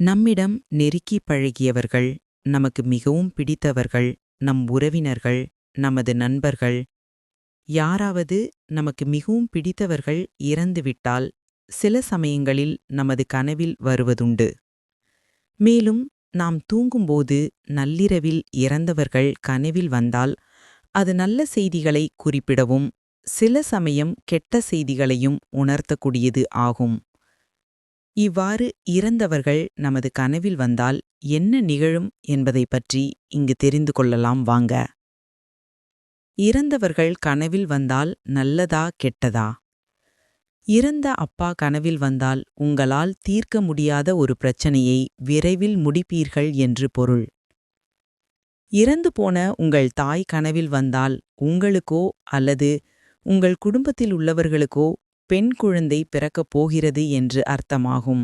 நம்மிடம் நெருக்கி பழகியவர்கள் நமக்கு மிகவும் பிடித்தவர்கள் நம் உறவினர்கள் நமது நண்பர்கள். யாராவது நமக்கு மிகவும் பிடித்தவர்கள் இறந்துவிட்டால் சில சமயங்களில் நமது கனவில் வருவதுண்டு. மேலும் நாம் தூங்கும்போது நள்ளிரவில் இறந்தவர்கள் கனவில் வந்தால் அது நல்ல செய்திகளை குறிப்பிடவும் சில சமயம் கெட்ட செய்திகளையும் உணர்த்தக்கூடியது ஆகும். இவ்வாறு இறந்தவர்கள் நமது கனவில் வந்தால் என்ன நிகழும் என்பதைப் பற்றி இங்கு தெரிந்து கொள்ளலாம் வாங்க. இறந்தவர்கள் கனவில் வந்தால் நல்லதா கெட்டதா? இறந்த அப்பா கனவில் வந்தால் உங்களால் தீர்க்க முடியாத ஒரு பிரச்சனையை விரைவில் முடிப்பீர்கள் என்று பொருள். இறந்து போன உங்கள் தாய் கனவில் வந்தால் உங்களுக்கோ அல்லது உங்கள் குடும்பத்தில் உள்ளவர்களுக்கோ பெண் குழந்தை பிறக்கப் போகிறது என்று அர்த்தமாகும்.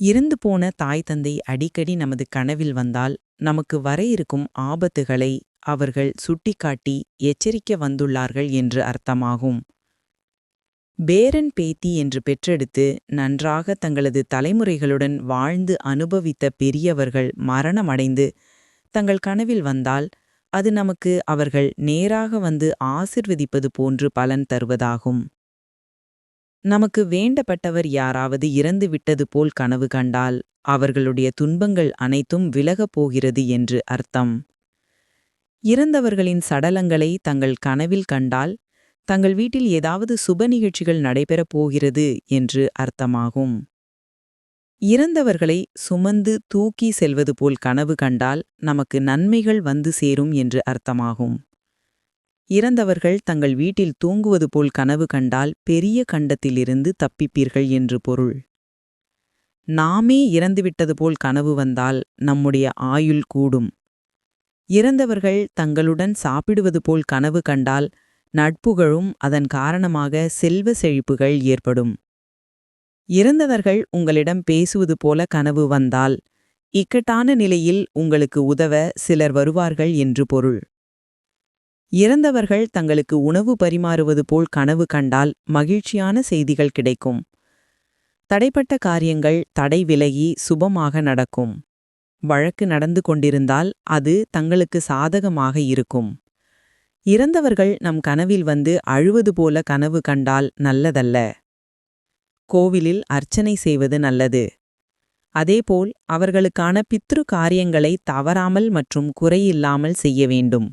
இறந்து போன தாய் தந்தை அடிக்கடி நமது கனவில் வந்தால் நமக்கு வர இருக்கும் ஆபத்துகளை அவர்கள் சுட்டிக்காட்டி எச்சரிக்க வந்துள்ளார்கள் என்று அர்த்தமாகும். பேரன் பேத்தி என்று பெற்றெடுத்து நன்றாக தங்களது தலைமுறைகளுடன் வாழ்ந்து அனுபவித்த பெரியவர்கள் மரணமடைந்து தங்கள் கனவில் வந்தால் அது நமக்கு அவர்கள் நேராக வந்து ஆசிர்வதிப்பது போன்று பலன் தருவதாகும். நமக்கு வேண்டப்பட்டவர் யாராவது இறந்து விட்டது போல் கனவு கண்டால் அவர்களுடைய துன்பங்கள் அனைத்தும் விலகப் போகிறது என்று அர்த்தம். இறந்தவர்களின் சடலங்களை தங்கள் கனவில் கண்டால் தங்கள் வீட்டில் ஏதாவது சுப நிகழ்ச்சிகள் நடைபெறப் போகிறது என்று அர்த்தமாகும். இறந்தவர்களை சுமந்து தூக்கி செல்வது போல் கனவு கண்டால் நமக்கு நன்மைகள் வந்து சேரும் என்று அர்த்தமாகும். இறந்தவர்கள் தங்கள் வீட்டில் தூங்குவது போல் கனவு கண்டால் பெரிய கண்டத்திலிருந்து தப்பிப்பீர்கள் என்று பொருள். நாமே இறந்துவிட்டது போல் கனவு வந்தால் நம்முடைய ஆயுள் கூடும். இறந்தவர்கள் தங்களுடன் சாப்பிடுவது போல் கனவு கண்டால் நட்புகளும் அதன் காரணமாக செல்வ செழிப்புகள் ஏற்படும். இறந்தவர்கள் உங்களிடம் பேசுவது போல கனவு வந்தால் இக்கட்டான நிலையில் உங்களுக்கு உதவ சிலர் வருவார்கள் என்று பொருள். இறந்தவர்கள் தங்களுக்கு உணவு பரிமாறுவது போல் கனவு கண்டால் மகிழ்ச்சியான செய்திகள் கிடைக்கும். தடைப்பட்ட காரியங்கள் தடை விலகி சுபமாக நடக்கும். வழக்கு நடந்து கொண்டிருந்தால் அது தங்களுக்கு சாதகமாக இருக்கும். இறந்தவர்கள் நம் கனவில் வந்து அழுவது போல கனவு கண்டால் நல்லதல்ல. கோவிலில் அர்ச்சனை செய்வது நல்லது. அதேபோல் அவர்களுக்கான பித்ரு காரியங்களை தவறாமல் மற்றும் குறையில்லாமல் செய்ய வேண்டும்.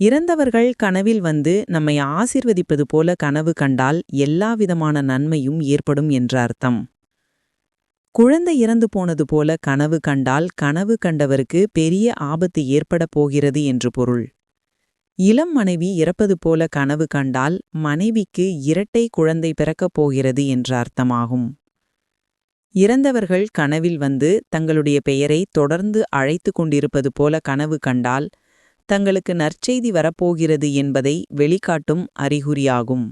இறந்தவர்கள் கனவில் வந்து நம்மை ஆசிர்வதிப்பது போல கனவு கண்டால் எல்லாவிதமான நன்மையும் ஏற்படும் என்ற அர்த்தம். குழந்தை இறந்து போனது போல கனவு கண்டால் கனவு கண்டவருக்கு பெரிய ஆபத்து ஏற்படப் போகிறது என்று பொருள். இளம் மனைவி இறப்பது போல கனவு கண்டால் மனைவிக்கு இரட்டை குழந்தை பிறக்கப் போகிறது என்ற அர்த்தமாகும். இறந்தவர்கள் கனவில் வந்து தங்களுடைய பெயரை தொடர்ந்து அழைத்து கொண்டிருப்பது போல கனவு கண்டால் தங்களுக்கு நற்செய்தி வரப்போகிறது என்பதை வெளிக்காட்டும் அறிகுறியாகும்.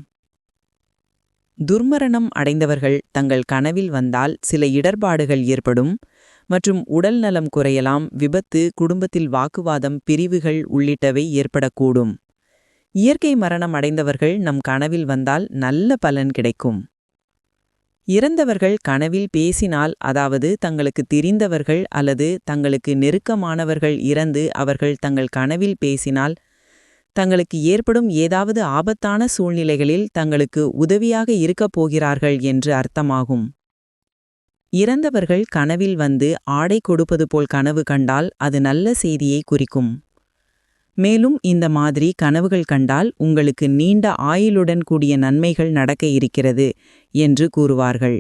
துர்மரணம் அடைந்தவர்கள் தங்கள் கனவில் வந்தால் சில இடர்பாடுகள் ஏற்படும் மற்றும் உடல் நலம் குறையலாம் விபத்து குடும்பத்தில் வாக்குவாதம் பிரிவுகள் உள்ளிட்டவை ஏற்படக்கூடும். இயற்கை மரணம் அடைந்தவர்கள் நம் கனவில் வந்தால் நல்ல பலன் கிடைக்கும். இறந்தவர்கள் கனவில் பேசினால் அதாவது தங்களுக்கு தெரிந்தவர்கள் அல்லது தங்களுக்கு நெருக்கமானவர்கள் இறந்து அவர்கள் தங்கள் கனவில் பேசினால் தங்களுக்கு ஏற்படும் ஏதாவது ஆபத்தான சூழ்நிலைகளில் தங்களுக்கு உதவியாக இருக்கப் போகிறார்கள் என்று அர்த்தமாகும். இறந்தவர்கள் கனவில் வந்து ஆடை கொடுப்பது போல் கனவு கண்டால் அது நல்ல செய்தியை குறிக்கும். மேலும் இந்த மாதிரி கனவுகள் கண்டால் உங்களுக்கு நீண்ட ஆயுளுடன் கூடிய நன்மைகள் நடக்க இருக்கிறது என்று கூறுவார்கள்.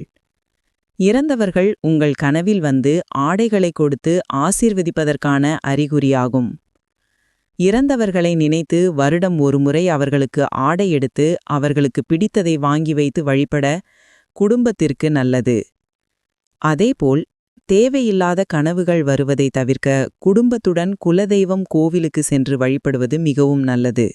இறந்தவர்கள் உங்கள் கனவில் வந்து ஆடைகளை கொடுத்து ஆசீர்வதிப்பதற்கான அறிகுறியாகும். இறந்தவர்களை நினைத்து வருடம் ஒருமுறை அவர்களுக்கு ஆடை எடுத்து அவர்களுக்கு பிடித்ததை வாங்கி வைத்து வழிபட குடும்பத்திற்கு நல்லது. அதேபோல் தேவையில்லாத கனவுகள் வருவதை தவிர்க்க குடும்பத்துடன் குலதெய்வம் கோவிலுக்கு சென்று வழிபடுவது மிகவும் நல்லது.